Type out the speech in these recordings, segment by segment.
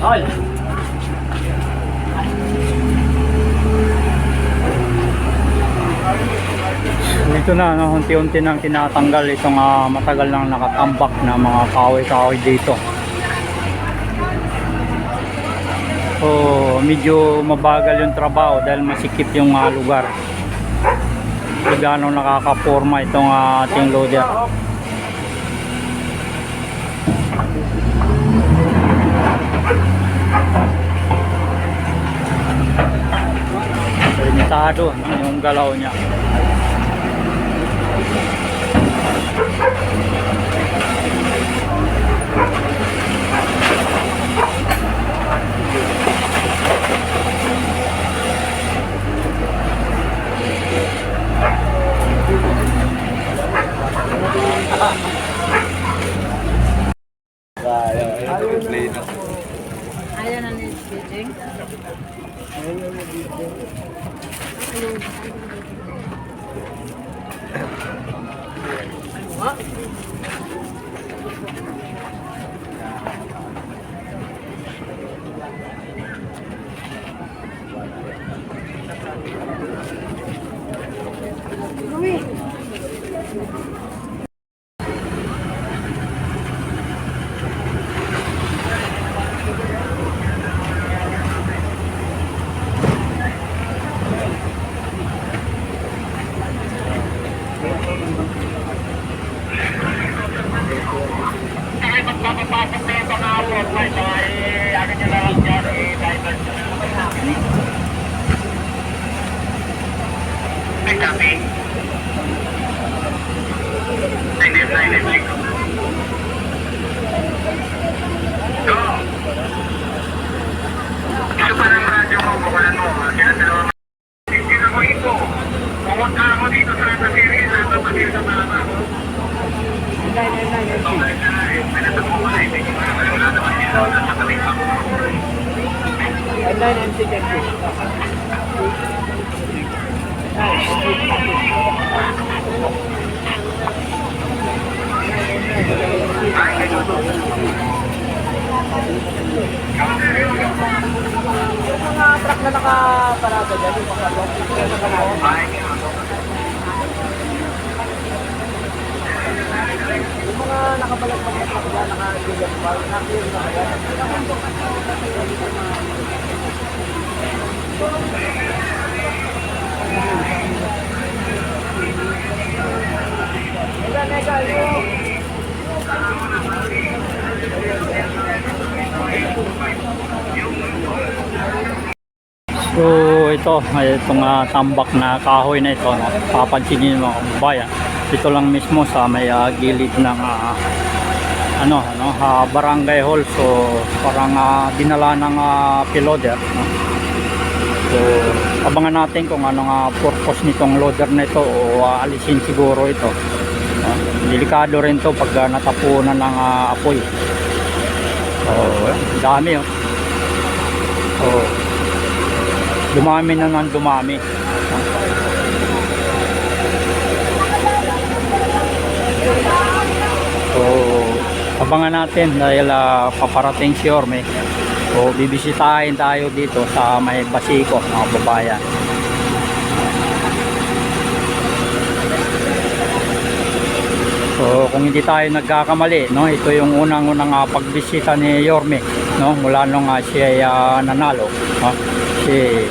Ay! Dito na, no, unti-unti nang tinatanggal itong ah, matagal nang nakatambak na mga kahoy-kahoy dito. So, medyo mabagal yung trabaho dahil masikip yung ah, lugar. So, gaano nakakaporma itong ah, ating loader. Limitado no, yung galaw niya. Ayan Ding? Ayaw mo dito. Ayaw mo dito. Na ni Beijing. mga truck na nakaparada dyan, yung mga long na nakalawang. Yung mga nakabalagpag na truck dyan, naka-ilan pa, naka-ilan na kaya. Mega, mega, yung So ito, itong ah, tambak na kahoy na ito, no? papansinin mo mga kabayan. Ito lang mismo sa may ah, gilid ng ah, ano, ano, ah, barangay hall. So parang ah, dinala ng uh, piloder. No? So abangan natin kung ano nga purpose nitong loader na ito o ah, alisin siguro ito. No? Delikado rin to pag ah, natapunan ng ah, apoy. So, dami oh. So, dumami na ng dumami. So, abangan natin dahil ah, paparating si Orme. So, bibisitahin tayo dito sa may Basiko, mga babayan. So, kung hindi tayo nagkakamali, no, ito yung unang-unang ah, pagbisita ni Yorme, no, mula nung ah, siya ah, nanalo, no. Kasi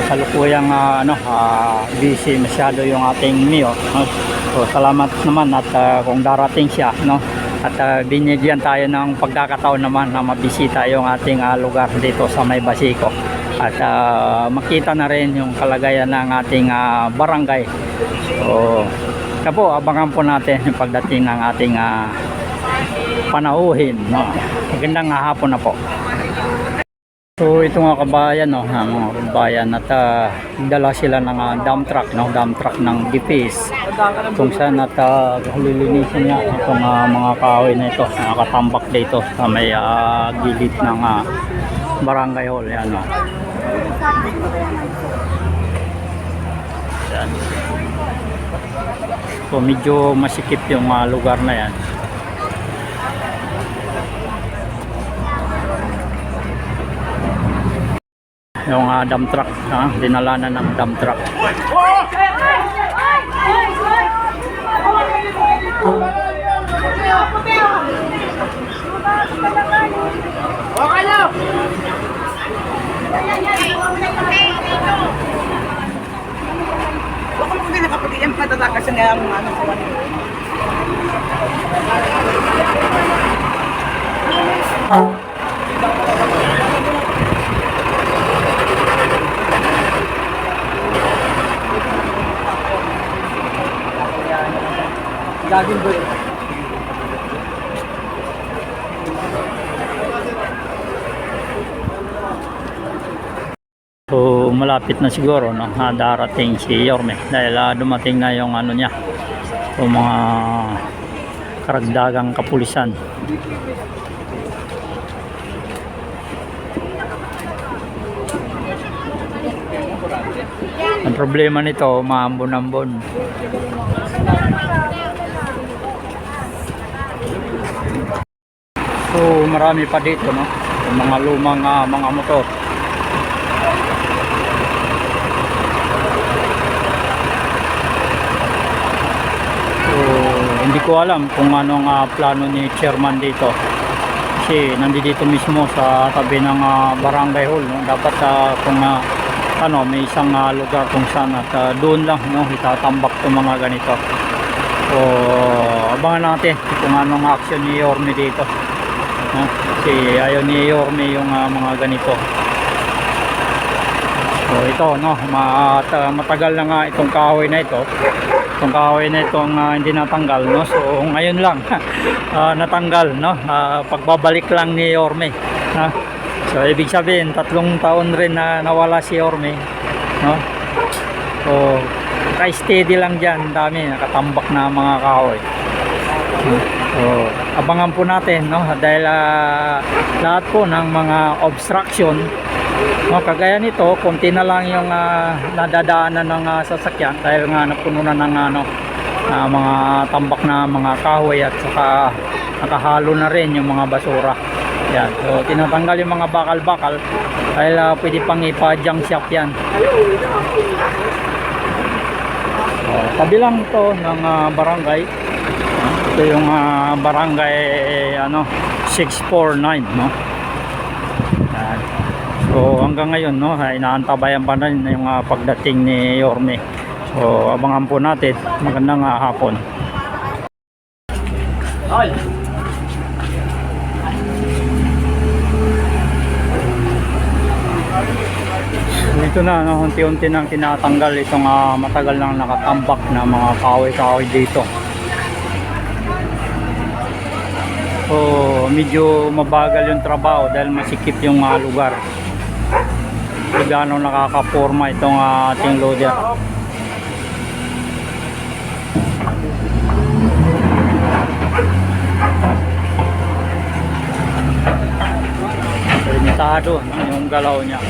kasalukuyang ah, ano, ah, busy masyado yung ating Mio, no. So, salamat naman at ah, kung darating siya, no, at ah, binigyan tayo ng pagkakataon naman na mabisita yung ating ah, lugar dito sa May Basiko at ah, makita na rin yung kalagayan ng ating ah, barangay. So, kaya po, abangan po natin yung pagdating ng ating ah, panauhin. No? Magandang hapon na po. So ito mga kabayan, no, ah, mga kabayan, at ah, dala sila ng ah, dump truck, no, dump truck ng DPS kung saan at uh, lilinisin niya itong ah, mga kahoy na ito, nakatambak dito sa may ah, gilid ng ah, barangay hall. Yan, no. Yan. So medyo masikip yung ah, lugar na yan. Yung ah, dump truck. Ha? Dinalanan ng dump truck. Ano. Gagawin ko yun. So malapit na siguro no, na darating si Yorme dahil ah, dumating na yung ano niya, yung mga karagdagang kapulisan. Ang problema nito, maambon-ambon. So marami pa dito no, yung mga lumang ah, mga motor. So, hindi ko alam kung anong ah, plano ni chairman dito. Kasi nandito mismo sa tabi ng ah, barangay hall. No? Dapat ah, kung ah, ano, may isang ah, lugar kung saan at ah, doon lang no, itatambak itong mga ganito. So, abangan natin kung anong action ni Yorme dito. No? Kasi ayaw ni Yorme yung ah, mga ganito. So ito no, mat matagal na nga itong kahoy na ito. Itong kahoy na itong ah, hindi natanggal no. So ngayon lang ah, natanggal no. Ah, pagbabalik lang ni Orme. Ha? So ibig sabihin tatlong taon rin na nawala si Orme no. So ka-steady lang diyan, dami nakatambak na mga kahoy. So, abangan po natin no? Dahil ah, lahat po ng mga obstruction no? Kagaya nito konti na lang yung ah, nadadaanan ng ah, sasakyan dahil nga napuno na ng ano ah, mga tambak na mga kahoy at saka nakahalo na rin yung mga basura. Yan. So tinatanggal yung mga bakal-bakal dahil ah, pwede pang ipa-junk shop yan. Oh, tabi lang to ng ah, barangay ito yung ah, barangay ano 649 no Yan. so hanggang ngayon no ay inaantabayan pa rin yung ah, pagdating ni Yorme so abangan po natin magandang ah, hapon Ay. Dito na, no, unti-unti nang tinatanggal itong ah, matagal nang nakatambak na mga kahoy-kahoy dito. So, medyo mabagal yung trabaho dahil masikip yung ah, lugar. Kung gaano nakakaporma itong ah, ating loader. Limitado yung galaw niya.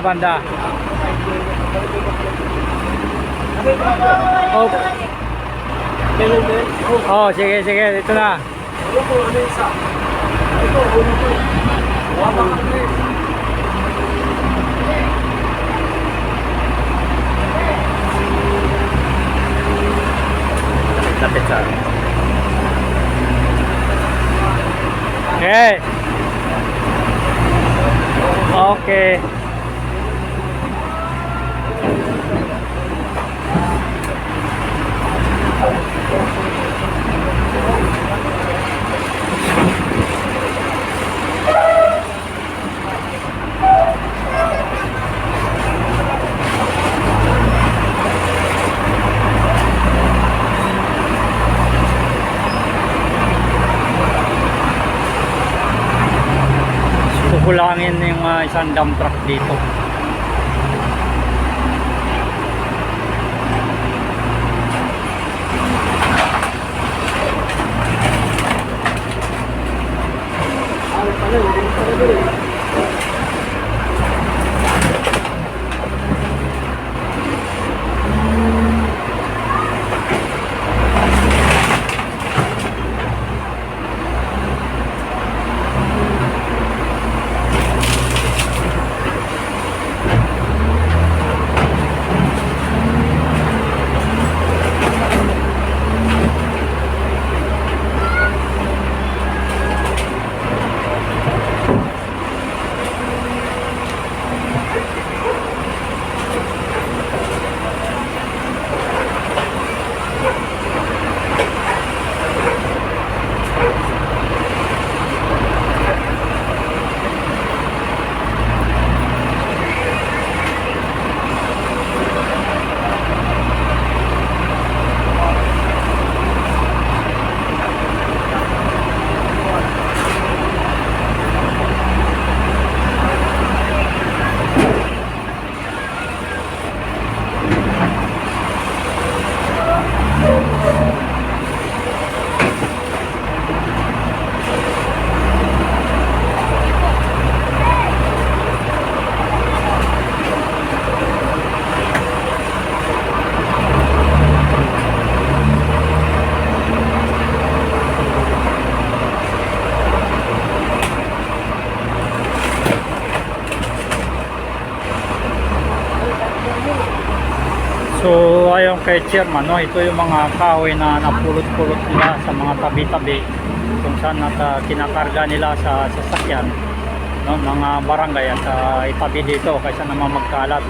Dito banda. Oh. Oh, sige, sige, dito na. ano po, ano isa? Ito, ulo ko. Wala ka na eh. Lapit sa Okay. Okay. Kukulangin yung ah, isang dump truck dito. chairman, no? ito yung mga kahoy na napulot-pulot nila sa mga tabi-tabi kung saan at uh, kinakarga nila sa sasakyan no? mga barangay at uh, itabi dito kaysa naman magkalat